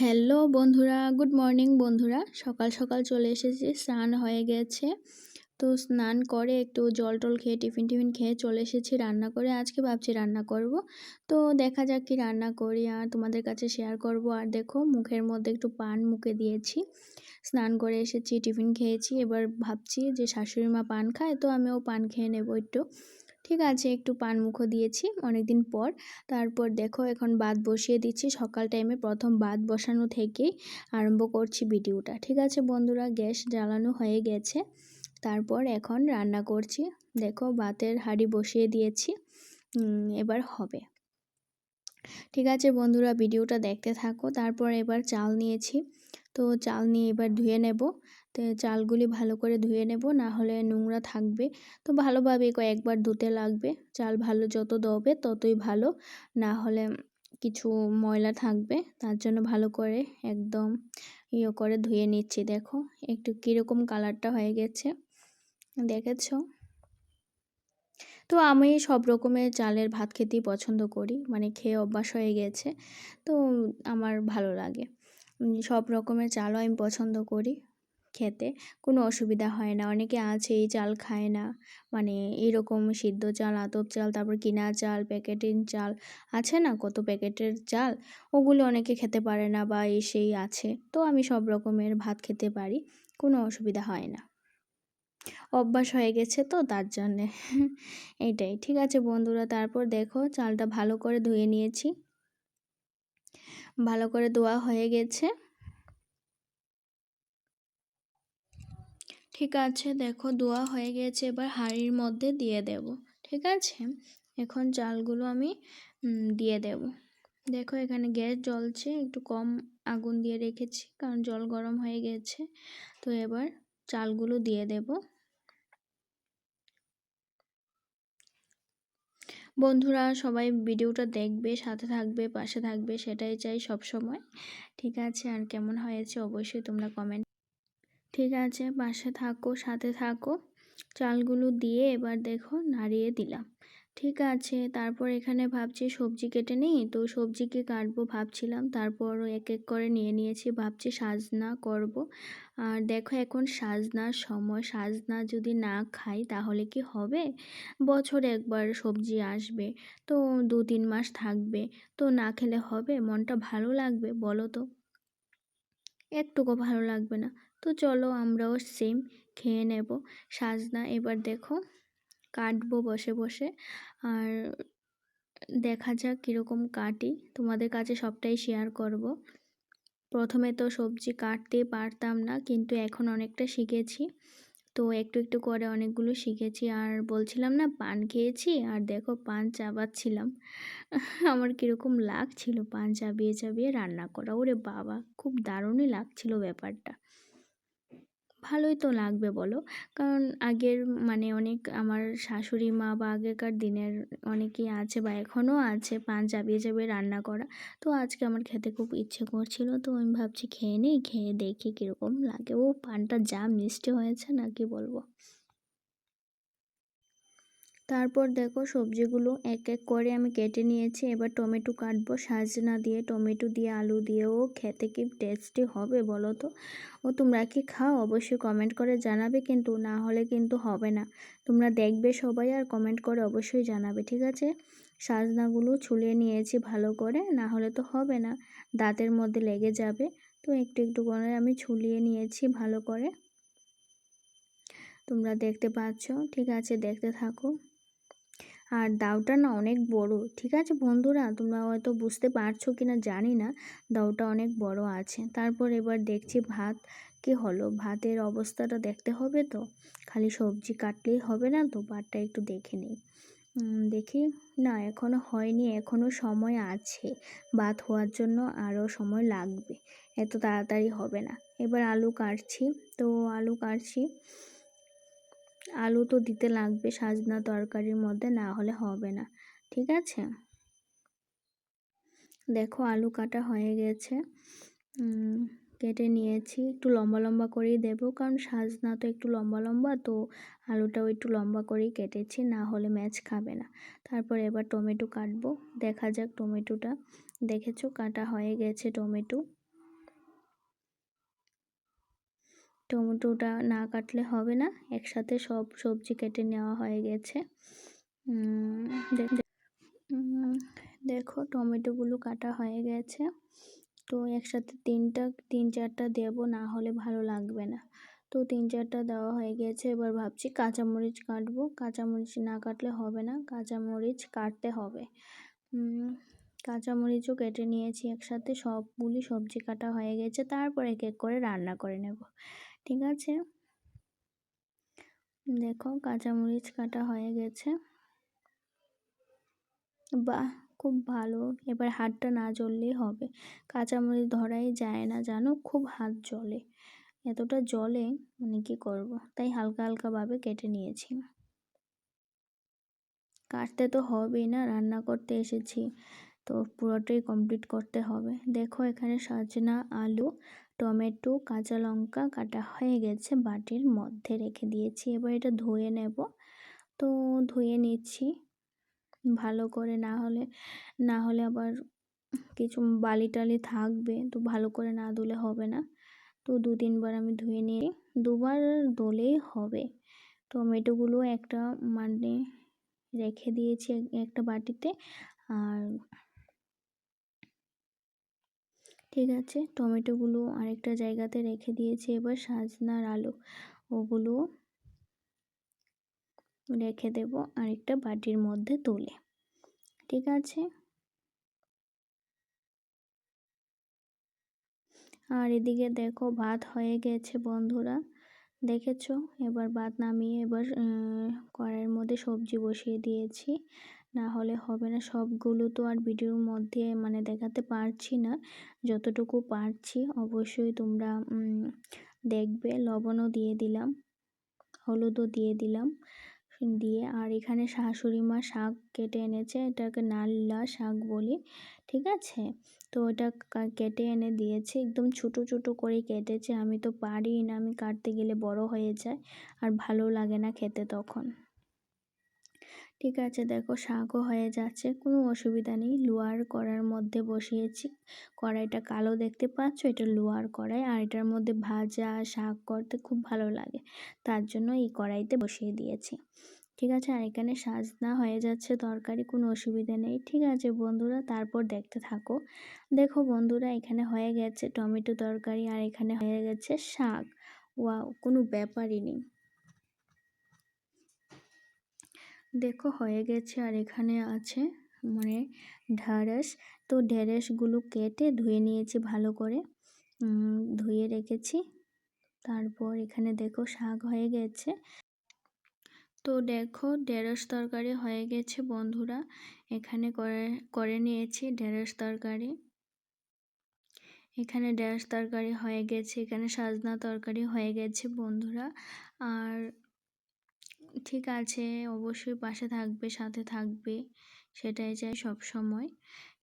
Hello বন্ধুরা, good morning বন্ধুরা। সকাল সকাল চলে এসেছি, স্নান হয়ে গেছে। তো স্নান করে একটু জল টল খেয়ে, টিফিন টিফিন খেয়ে চলে এসেছি রান্না করে। আজকে ভাবছি রান্না করব। তো দেখা যাক কি রান্না করি আর তোমাদের কাছে শেয়ার করব। আর দেখো মুখের মধ্যে একটু পান মুখে দিয়েছি। স্নান করে এসেছি, টিফিন খেয়েছি। এবার ভাবছি যে শাশুড়ি মা পান খায়, তো আমিও পান খেয়ে নেব একটু। ঠিক আছে, একটু পান মুখো দিয়েছি অনেকদিন পর। তারপর দেখো এখন বাদ বসিয়ে দিচ্ছি। সকাল টাইমে প্রথম বাদ বসানো থেকেই আরম্ভ করছি ভিডিওটা। ঠিক আছে বন্ধুরা, গ্যাস জ্বালানো হয়ে গেছে। তারপর এখন রান্না করছি। দেখো ভাতের হাঁড়ি বসিয়ে দিয়েছি। এবার হবে। ঠিক আছে বন্ধুরা, ভিডিওটা দেখতে থাকো। তারপর এবার চাল নিয়েছি। তো চাল নিয়ে এবার ধুয়ে নেব। তো চালগুলি ভালো করে ধুয়ে নেব, না হলে নোংরা থাকবে। তো ভালোভাবে কয়েকবার ধুতে লাগবে। চাল ভালো যত দবে ততই ভালো, না হলে কিছু ময়লা থাকবে। তার জন্য ভালো করে একদম ইয়ে করে ধুয়ে নিচ্ছি। দেখো, একটু কীরকম কালারটা হয়ে গেছে। দেখেছ? তো আমি সব রকমের চালের ভাত খেতেই পছন্দ করি। মানে খেয়ে অভ্যাস হয়ে গেছে। তো আমার ভালো লাগে। সব রকমের চালও আমি পছন্দ করি খেতে। কোনো অসুবিধা হয় না। অনেকে আছে এই চাল খায় না। মানে এরকম সিদ্ধ চাল, আতপ চাল, তারপর কিনা চাল, প্যাকেটিং চাল আছে না? কত প্যাকেটের চাল? ওগুলো অনেকে খেতে পারে না বা এই সেই আছে। তো আমি সব রকমের ভাত খেতে পারি। কোনো অসুবিধা হয় না। অভ্যাস হয়ে গেছে তো তার জন্যে। এইটাই। ঠিক আছে বন্ধুরা, তারপর দেখো চালটা ভালো করে ধুয়ে নিয়েছি। ভালো করে ধোয়া হয়ে গেছে। ঠিক আছে, দেখো দোয়া হয়ে গেছে, এবার হাঁড়ির মধ্যে দিয়ে দেব। ঠিক আছে? এখন চালগুলো আমি দিয়ে দেব। দেখো এখানে গ্যাস জ্বলছে, একটু কম আগুন দিয়ে রেখেছি, কারণ জল গরম হয়ে গেছে। তো এবার চালগুলো দিয়ে দেব। বন্ধুরা, সবাই ভিডিওটা দেখবে, সাথে থাকবে, পাশে থাকবে, সেটাই চাই সব সময় ঠিক আছে? আর কেমন হয়েছে অবশ্যই তোমরা কমেন্ট ঠিক আছে? পাশে থাকো, সাথে থাকো। চালগুলো দিয়ে এবার দেখো, নাড়িয়ে দিলাম। ঠিক আছে, তারপর এখানে ভাবছি সবজি কেটে নিই, তো সবজিকে কাটবো ভাবছিলাম, তারপর এক এক করে নিয়ে নিয়েছি, ভাবছি সাজনা করব। আর দেখো এখন সাজনার সময়, সাজনা যদি না খাই তাহলে কি হবে? বছর একবার সবজি আসবে, তো দু তিন মাস থাকবে, তো না খেলে হবে? মনটা ভালো লাগবে বলো তো? একটুকু ভালো লাগবে না, তো চলো আমরাও সেম খেয়ে নেব সাজনা। এবার দেখো কাটবো বসে বসে। আর দেখা যাক কীরকম কাটি। তোমাদের কাছে সবটাই শেয়ার করব। প্রথমে তো সবজি কাটতে পারতাম না, কিন্তু এখন অনেকটা শিখেছি। তো একটু একটু করে অনেকগুলো শিখেছি। আর বলছিলাম না, পান খেয়েছি? আর দেখো, পান চাবাচ্ছিলাম। আমার কীরকম লাগছিল পান চাবিয়ে চাবিয়ে রান্না করা। ওরে বাবা, খুব দারুণই লাগছিল ব্যাপারটা। ভালোই তো লাগবে বলো। কারণ আগের মানে অনেক আমার শাশুড়ি মা বা আগেকার দিনের অনেকেই আছে বা এখনও আছে পান চাপিয়ে চাবিয়ে রান্না করা। তো আজকে আমার খেতে খুব ইচ্ছে করছিল, তো আমি ভাবছি খেয়ে নিই, খেয়ে দেখি কীরকম লাগে। ও পানটা যা মিষ্টি হয়েছে না কি বলব। তারপর দেখো সবজিগুলো এক এক করে আমি কেটে নিয়েছি। এবার টমেটো কাটবো। সাজনা দিয়ে, টমেটো দিয়ে, আলু দিয়েও খেতে কি টেস্টি হবে বলো তো? ও তোমরা কি খাও? অবশ্যই কমেন্ট করে জানাবে কিন্তু না হলে কিন্তু হবে না। তোমরা দেখবে সবাই আর কমেন্ট করে অবশ্যই জানাবে, ঠিক আছে? সাজনাগুলো ছুলিয়ে নিয়েছি ভালো করে, না হলে তো হবে না। দাঁতের মধ্যে লেগে যাবে। তো একটু একটু করে আমি ছুলিয়ে নিয়েছি ভালো করে। তোমরা দেখতে পাচ্ছ, ঠিক আছে? দেখতে থাকো। আর দাউটা না অনেক বড়, ঠিক আছে বন্ধুরা? তোমরা হয়তো বুঝতে পারছ কি না জানি না দাউটা অনেক বড় আছে। তারপর এবার দেখছি ভাত কি হলো? ভাতের অবস্থাটা দেখতে হবে তো? খালি সবজি কাটলেই হবে না তো? ভাতটা একটু দেখে নিই। দেখি। না এখনও হয়নি এখনও সময় আছে। ভাত হওয়ার জন্য আরও সময় লাগবে। এত তাড়াতাড়ি হবে না। এবার আলু কাটছি। তো আলু কাটছি। আলু তো দিতে লাগবে, সাজনা তরকারির মধ্যে না হলে হবে না, ঠিক আছে? দেখো আলু কাটা হয়ে গেছে কেটে নিয়েছি, একটু লম্বা লম্বা করেই দেবো, কারণ সাজনা তো একটু লম্বা লম্বা, তো আলুটাও একটু লম্বা করেই কেটেছি, না হলে ম্যাচ খাবে না। তারপর এবার টমেটো কাটবো, দেখা যাক টমেটোটা, দেখেছ কাটা হয়ে গেছে টমেটো? টমেটোটা না কাটলে হবে না। একসাথে সব সবজি কেটে নেওয়া হয়ে গেছে। দেখো টমেটোগুলো কাটা হয়ে গেছে। তো একসাথে তিনটা, তিন চারটা দেবো, না হলে ভালো লাগবে না। তো তিন চারটা দেওয়া হয়ে গেছে। এবার ভাবছি কাঁচামরিচ কাটবো। কাঁচামরিচ না কাটলে হবে না। কাঁচামরিচ কাটতে হবে। কাঁচামরিচও কেটে নিয়েছি একসাথে। সবগুলি সবজি কাটা হয়ে গেছে। তারপর এক এক করে রান্না করে নেব। ঠিক আছে? দেখো কাঁচামরিচ কাটা হয়ে গেছে। বাহ, খুব ভালো। এবার হাতটা না জ্বললেই হবে। কাঁচামরিচ ধরাই যায় না, জানো? খুব হাত জ্বলে। এতটা জলে মানে কী করব? তাই হালকা হালকাভাবে কেটে নিয়েছি। কাটতে তো হবেই না, রান্না করতে এসেছি। তো পুরোটাই কমপ্লিট করতে হবে। দেখো এখানে সজনা আলু টমেটো, কাঁচা লঙ্কা কাটা হয়ে গেছে বাটির মধ্যে রেখে দিয়েছি। এবার এটা ধুয়ে নেব। তো ধুয়ে নিচ্ছি। ভালো করে না হলে না হলে আবার কিছু বালি টালি থাকবে, তো ভালো করে না ধুলে হবে না। তো দু তিনবার আমি ধুয়ে নিয়ে দুবার ধুলেই হবে। টমেটোগুলো একটা মানে রেখে দিয়েছি একটা বাটিতে। আর ঠিক আছে। টমেটোগুলো আরেকটা জায়গাতে রেখে দিয়েছি এবার সাজনার আলু। ওগুলো রেখে দেব আরেকটা বাটির মধ্যে তুলে। ঠিক আছে? আর এদিকে দেখো ভাত হয়ে গেছে বন্ধুরা। দেখেছ? এবার ভাত নামিয়ে এবার কড়াইয়ের মধ্যে সবজি বসিয়ে দিয়েছি। না হলে হবে না। সবগুলো তো আর ভিডিওর মধ্যে মানে দেখাতে পারছি না। যতটুকু পারছি অবশ্যই তোমরা দেখবে। লবণও দিয়ে দিলাম, হলুদও দিয়ে দিলাম, দিয়ে। আর এখানে শাশুড়ি মা শাক কেটে এনেছে, এটাকে নাল্লা শাক বলি, ঠিক আছে? তো ওটা কেটে এনে দিয়েছে। একদম ছোটো ছোটো করে কেটেছে। আমি তো পারি না, আমি কাটতে গেলে বড় হয়ে যায়, আর ভালো লাগে না খেতে তখন। ঠিক আছে, দেখো শাকও হয়ে যাচ্ছে, কোনো অসুবিধা নেই। লোয়ার কড়ার মধ্যে বসিয়েছি, কড়াইটা কালো দেখতে পাচ্ছ? এটা লোয়ার কড়াই আর এটার মধ্যে ভাজা শাক করতে খুব ভালো লাগে, তার জন্য এই কড়াইতে বসিয়ে দিয়েছি। ঠিক আছে, আর এখানে সাজনা হয়ে যাচ্ছে, তরকারি কোনো অসুবিধা নেই। ঠিক আছে বন্ধুরা, তারপর দেখতে থাকো। দেখো বন্ধুরা, এখানে হয়ে গেছে টমেটো তরকারি আর এখানে হয়ে গেছে শাক। ওয়া কোনো ব্যাপারই নেই। দেখো হয়ে গেছে আর এখানে আছে মানে ঢ্যাঁড়স। তো ঢেঁড়সগুলো কেটে ধুয়ে নিয়েছি ভালো করে। ধুয়ে রেখেছি। তারপর এখানে দেখো শাক হয়ে গেছে। তো দেখো ঢেঁড়স তরকারি হয়ে গেছে বন্ধুরা। এখানে করে করে নিয়েছি ঢেঁড়স তরকারি। এখানে ঢেঁড়স তরকারি হয়ে গেছে। এখানে সাজনা তরকারি হয়ে গেছে বন্ধুরা। আর ঠিক আছে অবশ্যই পাশে থাকবে সাথে থাকবে সেটাই চাই সব সময়